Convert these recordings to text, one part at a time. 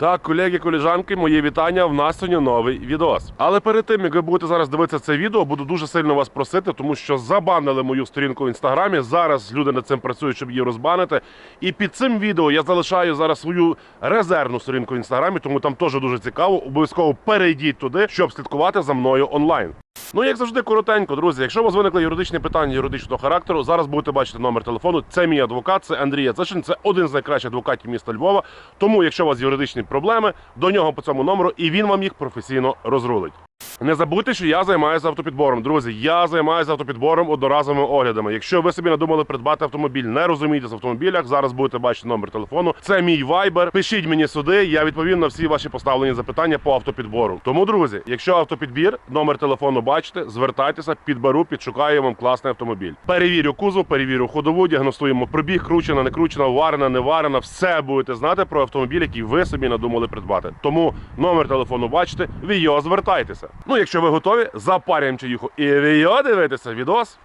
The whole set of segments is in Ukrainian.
Так, колеги, коліжанки, моє вітання. В нас сьогодні новий відос. Але перед тим як ви будете зараз дивитися це відео, буду дуже сильно вас просити, тому що забанили мою сторінку в інстаграмі. Зараз люди над цим працюють, щоб її розбанити. І під цим відео я залишаю зараз свою резервну сторінку в інстаграмі, тому там теж дуже цікаво. Обов'язково перейдіть туди, щоб слідкувати за мною онлайн. Ну, як завжди, коротенько, друзі. Якщо у вас виникли юридичні питання юридичного характеру, зараз будете бачити номер телефону. Це мій адвокат, це Андрій Яцешин, це один з найкращих адвокатів міста Львова. Тому, якщо у вас юридичні проблеми, до нього по цьому номеру, і він вам їх професійно розрулить. Не забудьте, що я займаюся автопідбором. Друзі, я займаюся автопідбором одноразовими оглядами. Якщо ви собі надумали придбати автомобіль, не розумієтесь в автомобілях, зараз будете бачити номер телефону. Це мій вайбер. Пишіть мені сюди, я відповім на всі ваші поставлені запитання по автопідбору. Тому, друзі, якщо автопідбір, номер телефону бачите, звертайтеся, підберу, підшукаю вам класний автомобіль. Перевірю кузов, перевірю ходову, діагностуємо пробіг, кручена, не кручена, варена, не варена. Все будете знати про автомобіль, який ви собі надумали придбати. Тому номер телефону бачите, в його звертайтеся. Ну, якщо ви готові, запарюємо чаюху і в його дивитися відос.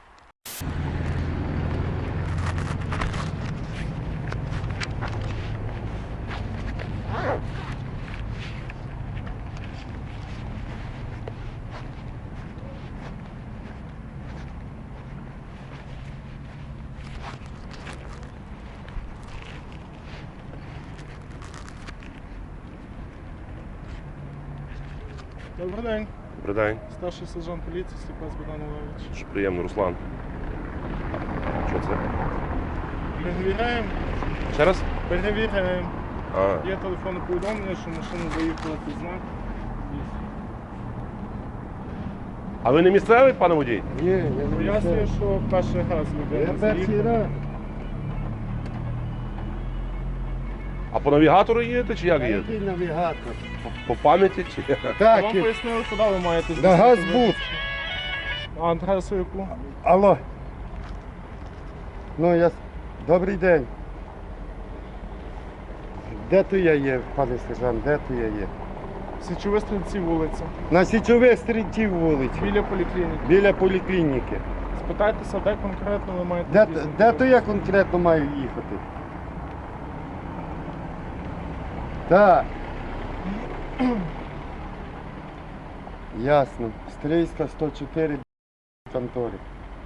Добрий день, Добрий день. старший сержант поліції Сліпець Богдан Олегович. Дуже приємно, Руслан. Що це? Перевіряємо, Ще раз? перевіряємо. А, Є телефонне повідомлення, що машина заїхала під знак. а ви не місцевий, пане водій? Ні, я не Пояснюю, що перший раз Я перший раз. А по навігатору їдете чи як Я їдете? який навігатор. По пам'яті чи як? Так, Вам і- пояснили, куди ви маєте на випуск. А адресу яку? Алло. Ну, я... с- Добрий день. Де то я є, пане сержант, де то я є? Січові стрільці вулиця. На січових стрільців вулиці, Біля поліклініки. біля поліклініки. Спитайтеся, де конкретно ви маєте Де, де то я конкретно маю їхати? Так. Ясно. Стрийська 104 конторі.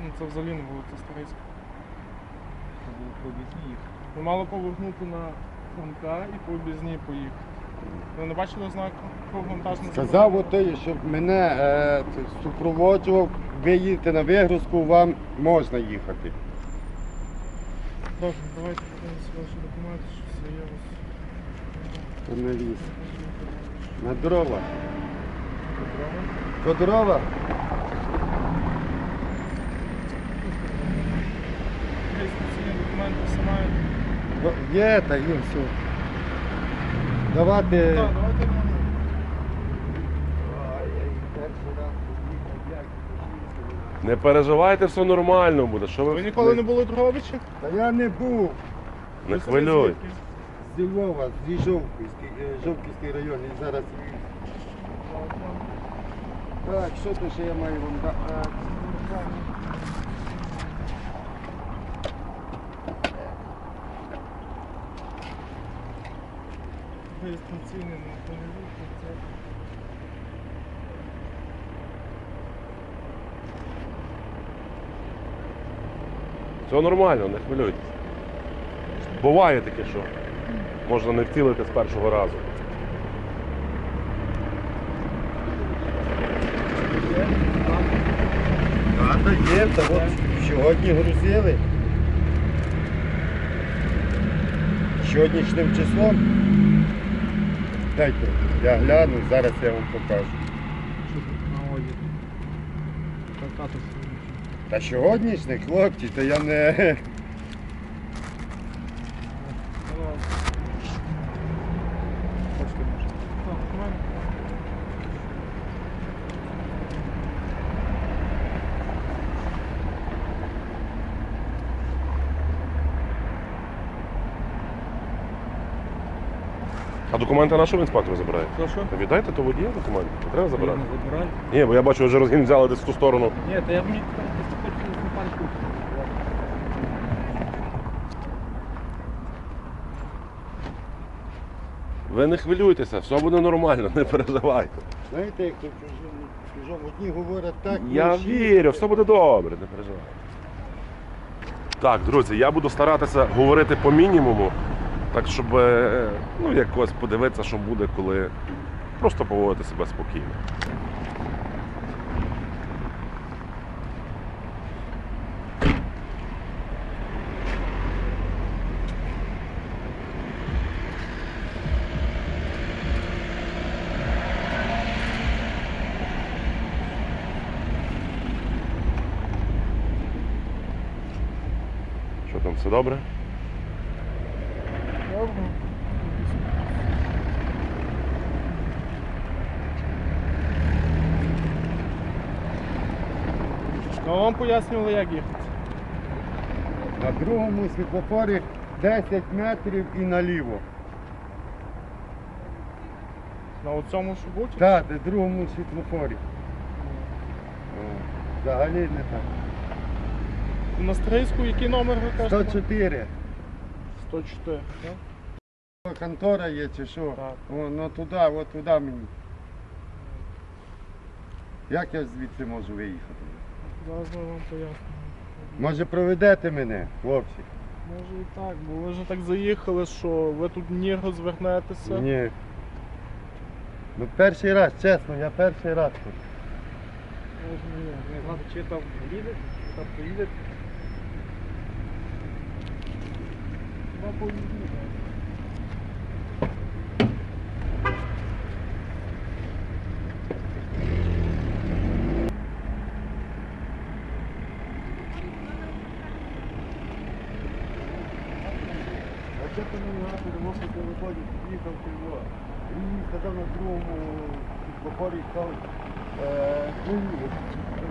Ну, Це взагалі не було, вулиця Старицька. Ви мали повернути на Франка і по об'їзній поїхати. Ви не бачили знаку про вантажний Сказав отой, щоб мене е, супроводжував, ви їдете на вигрузку, вам можна їхати. Добре, давайте подивимося ваші документи, що все є. То не ліс. На дрова. То дрова? Все. Ну, Є, та є все. Давати. Не переживайте, все нормально буде. Що ви, Ви ніколи не були в Дрогобичі? Та я не був не хвилюй. Звідки? з Львова, з Жовківський, район, і зараз. Так, що то ще я маю вам дати? Реєстраційний на автомобіль. це- Все нормально, не хвилюйтесь. Буває таке, що можна не вцілити з першого разу. А, є, та от сьогодні грузили. Сьогоднішнім числом. Дайте, я гляну, зараз я вам покажу. Що тут на оді? Та сьогоднішніх хлопці, то я не. Ну, ладно. Хочете, може? Так, нормально. А документи нашого інспектору забираєте? Що, що? Та віддайте то водія документи. Не треба забирати. забираю. Ні, бо я бачу, вже розгін взяли десь в ту сторону. Ні, та я мені не панку. Ви не хвилюйтеся, все буде нормально, не переживайте. Знаєте, як то чужому, чужому одні говорять так, Я інші- вірю, все буде добре, не переживайте. Так, друзі, я буду старатися говорити по мінімуму, так щоб е, ну, якось подивитися, що буде, коли просто поводити себе спокійно. Що там, все добре? Добре. Ну, вам пояснювали, як їхати. На другому світлофорі 10 метрів і наліво. На цьому що бути? Так, на другому світлофорі. О, Взагалі не так. На Стрийську який номер ви кажете? 104. 104. так? Контора є чи що? Так. О, ну туди, от туди мені. Як я звідси можу виїхати? Зараз ми вам пояснимо. Може проведете мене, хлопці? Може і так, бо ви вже так заїхали, що ви тут ні розвернетеся. Ні. Ну перший раз, чесно, я перший раз тут. Може, ні. Не знати, чи там їде, чи там поїде. Хіба поїдіть. А це тому я тому що ти виходить, їхав ти його. Він сказав на другому світлофорі став е, ну,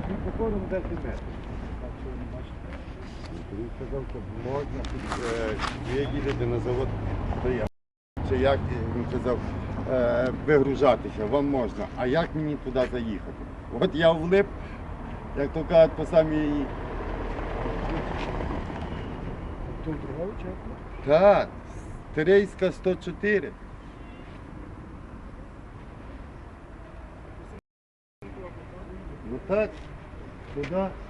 світлофором 10 метрів. Він сказав, що можна тут, ви їдете на завод, то я. Чи як він казав, е, вигружатися, вам можна. А як мені туди заїхати? От я влип, як то кажуть, по самій. Тут другого чеку. Так, Стрийська 104. Ну так, туди.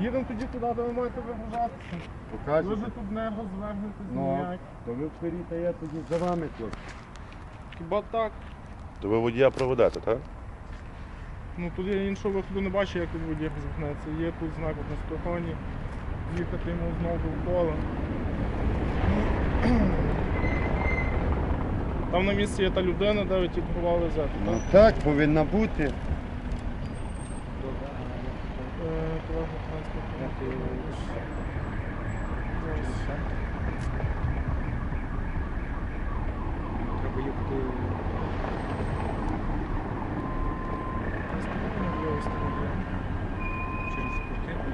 Їдемо тоді туди, де ви маєте вигружатися. Ви Покажете. тут не розвернетесь Ну, ніяк. то ви вперед, а я тоді за вами тут. Хіба так? То ви водія проведете, так? Ну тут я іншого виходу не бачу, як тут водій розвернеться. Є тут знак односторонній. Їхати йому знову довкола. Там на місці є та людина, де ви тітрували зет. Ну так, повинна бути. Треба їхати. Через спортивну.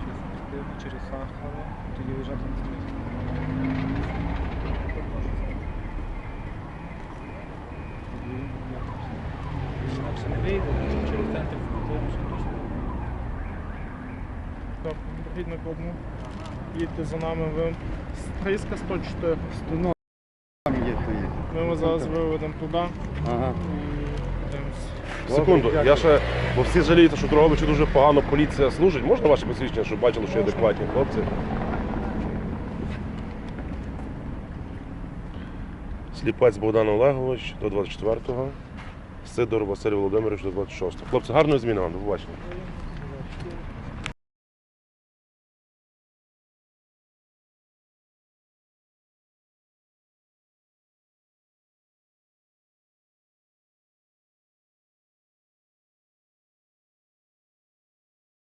Через спортивну, через Сахара. Тоді виїжджати на стрілку. Інакше не вийде, через центр спортивну, що точно. Робіть накладну. Їдьте за нами, ви Стрийська 104. Ну, там є то є. Ми вас зараз виведемо туди Ага. і подивимося. Секунду, я ще, бо всі жаліються, що Дрогобичі дуже погано поліція служить. Можна ваше посвідчення, щоб бачили, що є адекватні хлопці? Сліпець Богдан Олегович до 24-го. Сидор Василь Володимирович до 26-го. Хлопці, гарної зміни вам, до побачення.